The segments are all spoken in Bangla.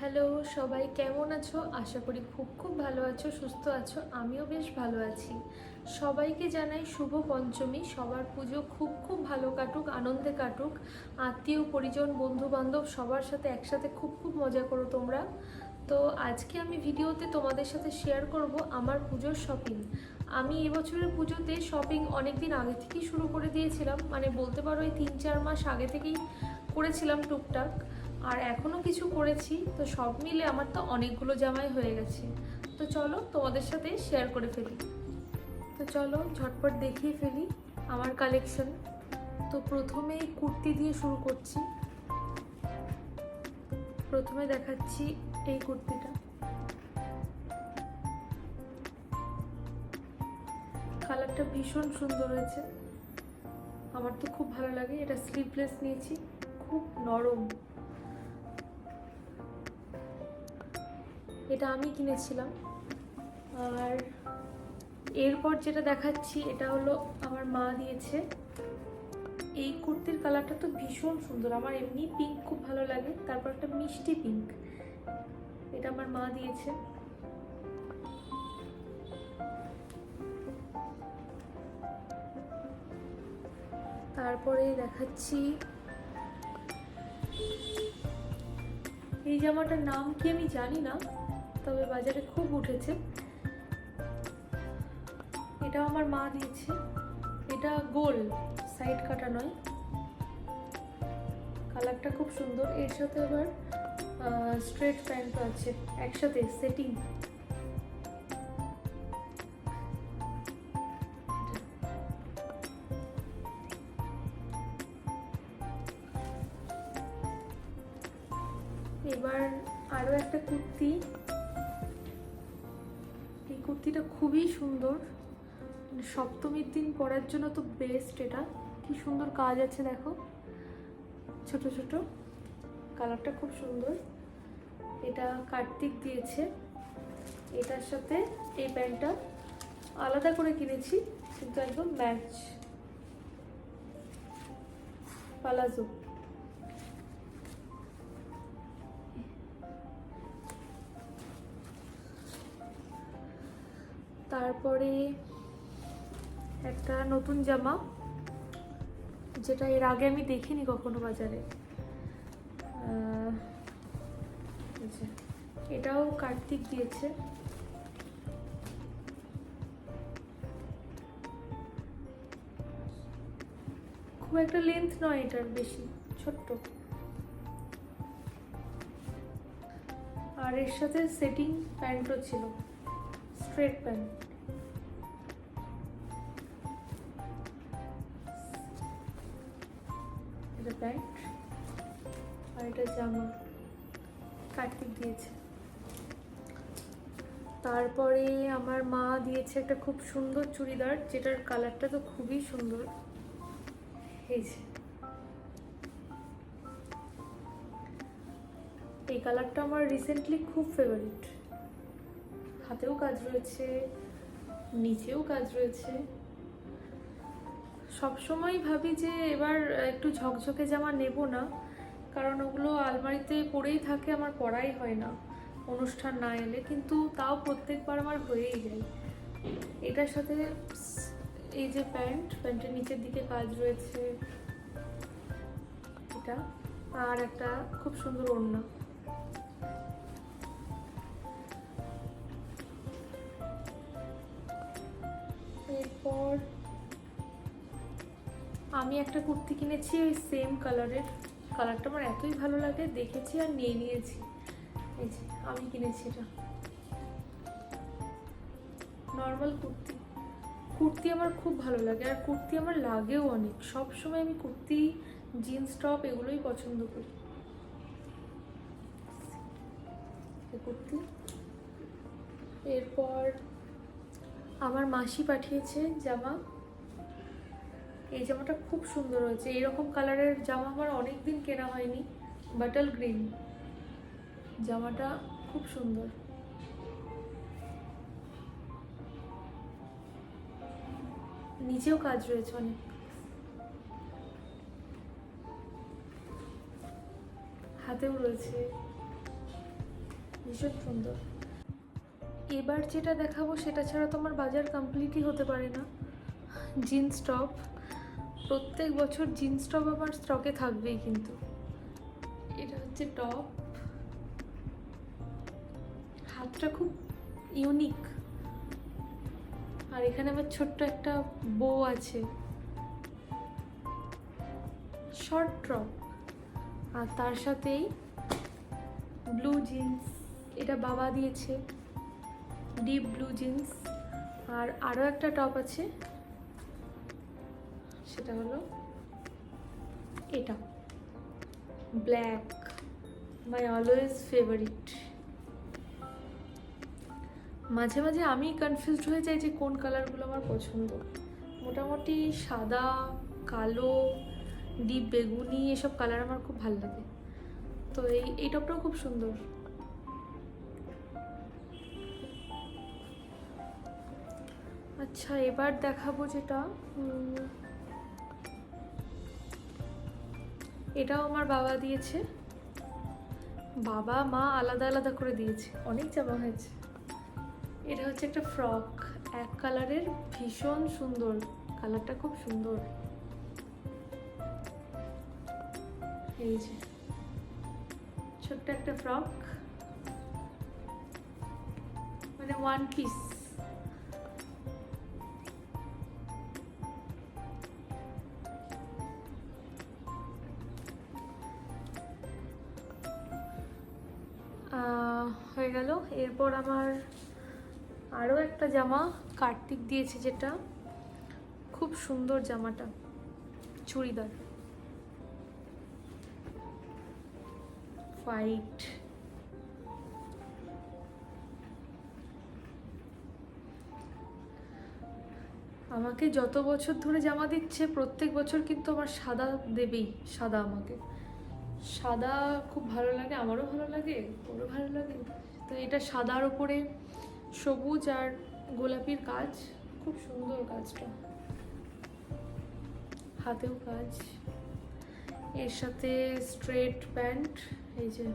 হ্যালো, সবাই কেমন আছো? আশা করি খুব খুব ভালো আছো, সুস্থ আছো, আমিও বেশ ভালো আছি। সবাইকে জানাই শুভ পঞ্চমী, সবার পুজো খুব খুব ভালো কাটুক, আনন্দে কাটুক। আত্মীয়, পরিজন বন্ধু বান্ধব সবার সাথে একসাথে খুব খুব মজা করো তোমরা। তো আজকে আমি ভিডিওতে তোমাদের সাথে শেয়ার করব আমার পুজোর শপিং আমি এবছরের পুজোতে শপিং অনেক দিন আগে থেকেই শুরু করে দিয়েছিলাম মানে বলতে পারো এই তিন চার মাস আগে থেকেই করেছিলাম টুকটাক। আর এখনও কিছু করেছি, তো সব মিলে আমার তো অনেকগুলো জামাই হয়ে গেছে। তো চলো তোমাদের সাথে শেয়ার করে ফেলি। তো চলো ঝটপট দেখিয়ে ফেলি আমার কালেকশন তো প্রথমেই কুর্তি দিয়ে শুরু করছি। প্রথমে দেখাচ্ছি এই কুর্তিটা। কালারটা ভীষণ সুন্দর হয়েছে। আমার তো খুব ভালো লাগে, এটা স্লিভলেস নিয়েছি, খুব নরম। এটা আমি কিনেছিলাম। আর এরপর যেটা দেখাচ্ছি, এটা হলো আমার মা দিয়েছে। এই কুর্তির কালারটা তো ভীষণ সুন্দর। আমার এমনি পিঙ্ক খুব ভালো লাগে। তারপর একটা মিষ্টি পিঙ্ক এটা আমার মা দিয়েছে। তারপরে দেখাচ্ছি, এই জামাটার নাম কি আমি জানি না। তবে বাজারে খুব উঠেছে। এটা আমার মা দিয়েছে। এটা গোল সাইড কাটা নয়। কালারটা খুব সুন্দর। এর সাথে আবার স্ট্রেট প্যান্টও আছে। একসাথে সেটিং এবার আরও একটা কুর্তি। কুর্তিটা খুবই সুন্দর। মানে সপ্তমীর দিন পরার জন্য তো বেস্ট এটা। কি সুন্দর কাজ আছে দেখো। ছোট ছোট। কালারটা খুব সুন্দর। এটা কার্তিক দিয়েছে। এটার সাথে এই প্যান্টটা আলাদা করে কিনেছি, কিন্তু একদম ম্যাচ পালাজো। তারপরে একটা নতুন জামা, যেটা এর আগে আমি দেখিনি কখনো বাজারে। এটাও কার্তিক দিয়েছে। খুব একটা লেন্থ নয় এটার, বেশি, ছোট্ট। আর এর সাথে সেটিং প্যান্টও ছিল স্ট্রেট প্যান্ট প্যান্ট আর এটা জামা কার্তিক দিয়েছে। তারপরে আমার মা দিয়েছে একটা খুব সুন্দর চুড়িদার, যেটার কালারটা তো খুবই সুন্দর। এই এই কালারটা আমার রিসেন্টলি খুব ফেভারিট হাতেও কাজ রয়েছে, নিচেও কাজ রয়েছে। সবসময় ভাবি যে এবার একটু ঝকঝকে জামা নেব না, কারণ ওগুলো আলমারিতে পড়েই থাকে, আমার পড়াই হয় না, অনুষ্ঠান না এলে, কিন্তু তাও প্রত্যেকবার আমার হয়েই যায়। এটার সাথে এই যে প্যান্ট, প্যান্টের নিচের দিকে কাজ রয়েছে, এটা, আর একটা খুব সুন্দর ওড়না। আমি একটা কুর্তি কিনেছি ওই সেম কালারের কালারটা আমার এতই ভালো লাগে, দেখেছি আর নিয়ে নিয়েছি। এই যে, আমি কিনেছি এটা। নর্মাল কুর্তি। কুর্তি আমার খুব ভালো লাগে আর কুর্তি আমার লাগেও অনেক। সব সময় আমি কুর্তি জিন্স টপ এগুলোই পছন্দ করি। কুর্তি। এরপর আমার মাসি পাঠিয়েছে জামা। এই জামাটা খুব সুন্দর হয়েছে। এরকম কালারের জামা আমার অনেক দিন কেনা হয়নি, বাটল গ্রিন। জামাটা খুব সুন্দর। নিচেও কাজ রয়েছে অনেক। হাতেও রয়েছে। ভীষণ সুন্দর। এবার যেটা দেখাবো সেটা ছাড়া তোমার বাজার কমপ্লিটই হতে পারে না। জিন্স টপ প্রত্যেক বছর জিন্স টপ আমার স্টকে থাকবেই কিন্তু। এটা হচ্ছে টপ। হাতটা খুব ইউনিক। আর এখানে আমার ছোট্ট একটা বো আছে। শর্ট টপ আর তার সাথেই ব্লু জিন্স এটা বাবা দিয়েছে। ডিপ ব্লু জিন্স আর আরও একটা টপ আছে। সেটা হলো এটা। ব্ল্যাক মাই অলওয়েজ ফেভারিট মাঝে মাঝে আমি কনফিউজড হয়ে যাই যে কোন কালারগুলো আমার পছন্দ। মোটামুটি সাদা, কালো ডিপ বেগুনি, এসব কালার আমার খুব ভালো লাগে। তো এই এই টপটাও খুব সুন্দর। আচ্ছা এবার দেখাবো যেটা এটাও আমার বাবা দিয়েছে। বাবা, মা আলাদা আলাদা করে দিয়েছে। অনেক জামা হয়েছে। এটা হচ্ছে একটা ফ্রক। এক কালারের ভীষণ সুন্দর। কালারটা খুব সুন্দর। এই যে। ছোট্ট একটা ফ্রক। মানে ওয়ান পিস হয়ে গেল। এরপর আমার আরও একটা জামা কার্তিক দিয়েছে যেটা। খুব সুন্দর জামাটা, চুড়িদার। হোয়াইট আমাকে যত বছর ধরে জামা দিচ্ছে, প্রত্যেক বছর কিন্তু আমার সাদা দেবেই, সাদা আমাকে। সাদা খুব ভালো লাগে, আমারও ভালো লাগে, ওরও ভালো লাগে। তো এটা সাদার ওপরে সবুজ আর গোলাপির কাজ খুব সুন্দর কাজটা হাতেও কাজ। এর সাথে স্ট্রেট প্যান্ট, এই যে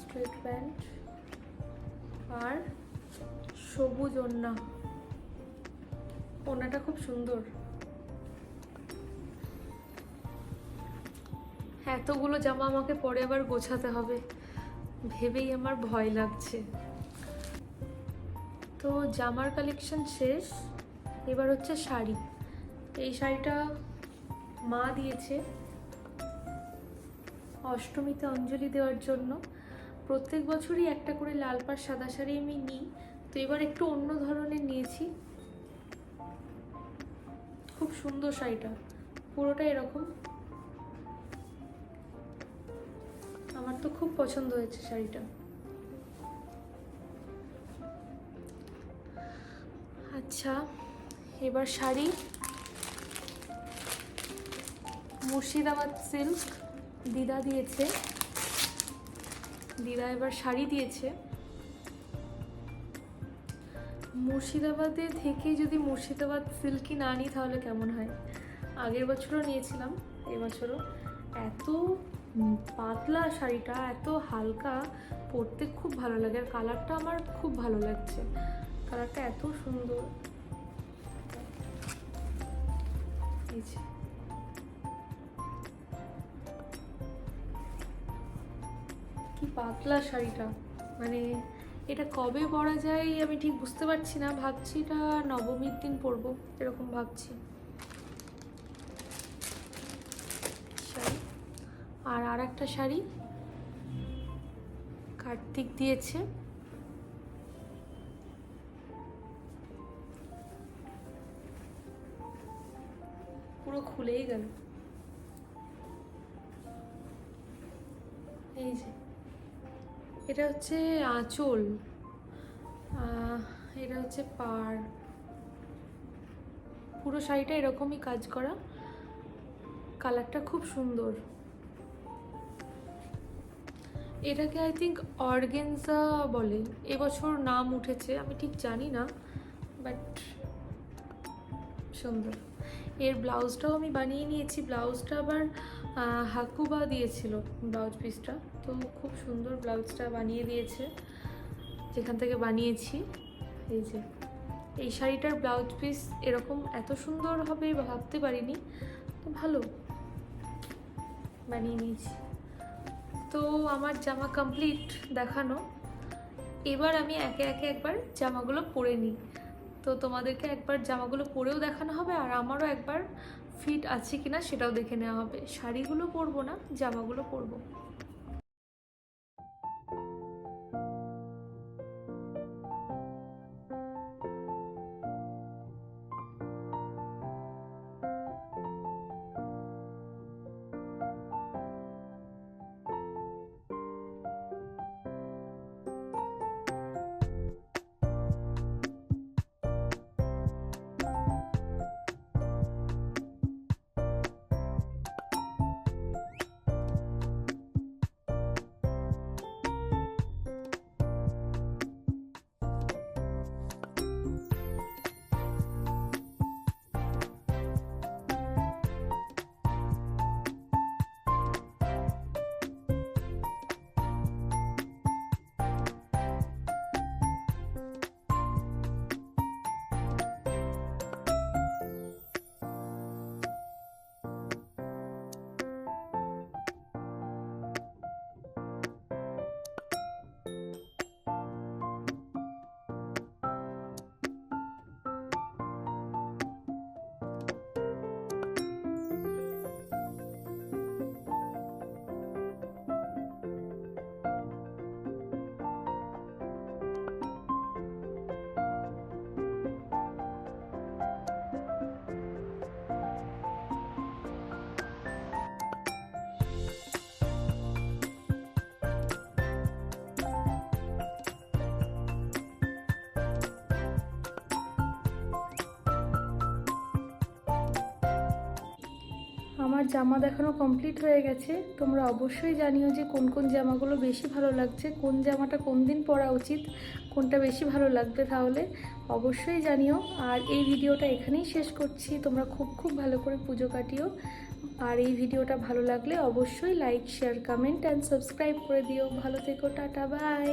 স্ট্রেট প্যান্ট আর সবুজ ওড়না। ওড়নাটা খুব সুন্দর। এতগুলো জামা আমাকে পরে আবার গোছাতে হবে। ভেবেই আমার ভয় লাগছে। তো জামার কালেকশন শেষ, এবার হচ্ছে শাড়ি। এই শাড়িটা মা দিয়েছে অষ্টমীতে অঞ্জলি দেওয়ার জন্য। প্রত্যেক বছরই একটা করে লাল পাড় সাদা শাড়ি আমি নিই। তো এবার একটু অন্য ধরনের নিয়েছি। খুব সুন্দর শাড়িটা, পুরোটা এরকম। তো খুব পছন্দ হয়েছে শাড়িটা। আচ্ছা এবার শাড়ি। মুর্শিদাবাদ সিল্ক দিদা দিয়েছে। দিদা এবার শাড়ি দিয়েছে। মুর্শিদাবাদে থেকে যদি মুর্শিদাবাদ সিল্কই না নিই তাহলে কেমন হয়? আগের বছরও নিয়েছিলাম, এবছরও। এত পাতলা শাড়িটা, এত হালকা, পরতে খুব ভালো লাগে আর কালারটা আমার খুব ভালো লাগছে। কালারটা এত সুন্দর। কি পাতলা শাড়িটা। মানে এটা কবে পরা যায় আমি ঠিক বুঝতে পারছি না, ভাবছি এটা নবমীর দিন পরবো, এরকম ভাবছি শাড়ি আর আর একটা শাড়ি কার্তিক দিয়েছে। পুরো খুলেই গেল। এই যে, এটা হচ্ছে আঁচল। এটা হচ্ছে পাড়। পুরো শাড়িটা এরকমই কাজ করা। কালারটা খুব সুন্দর। এটাকে আই থিঙ্ক অর্গেনজা বলে। এবছর নাম উঠেছে, আমি ঠিক জানি না বাট সুন্দর। এর ব্লাউজটাও আমি বানিয়ে নিয়েছি, ব্লাউজটা আবার হাকুবা দিয়েছিল ব্লাউজ পিসটা। তো খুব সুন্দর ব্লাউজটা বানিয়ে দিয়েছে, যেখান থেকে বানিয়েছি। এই যে, এই শাড়িটার ব্লাউজ পিস এরকম এত সুন্দর হবে ভাবতে পারিনি, তো ভালো, বানিয়ে নিয়েছি। তো আমার জামা কমপ্লিট দেখানো। এবার আমি একে একে একবার জামাগুলো পরে নিই। তো তোমাদেরকে একবার জামাগুলো পরেও দেখানো হবে আর আমারও একবার ফিট আছে কিনা সেটাও দেখে নেওয়া হবে। শাড়িগুলো পরবো না, জামাগুলো পরবো। আমার জামা দেখানো কমপ্লিট হয়ে গেছে। তোমরা অবশ্যই জানিও যে কোন কোন জামাগুলো বেশি ভালো লাগছে, কোন জামাটা কোন দিন পরা উচিত, কোনটা বেশি ভালো লাগবে তাহলে অবশ্যই জানিও। আর এই ভিডিওটা এখানেই শেষ করছি। তোমরা খুব খুব ভালো করে পুজো কাটিও। আর এই ভিডিওটা ভালো লাগলে অবশ্যই like share comment and subscribe করে দিও। ভালো থেকো, টাটা বাই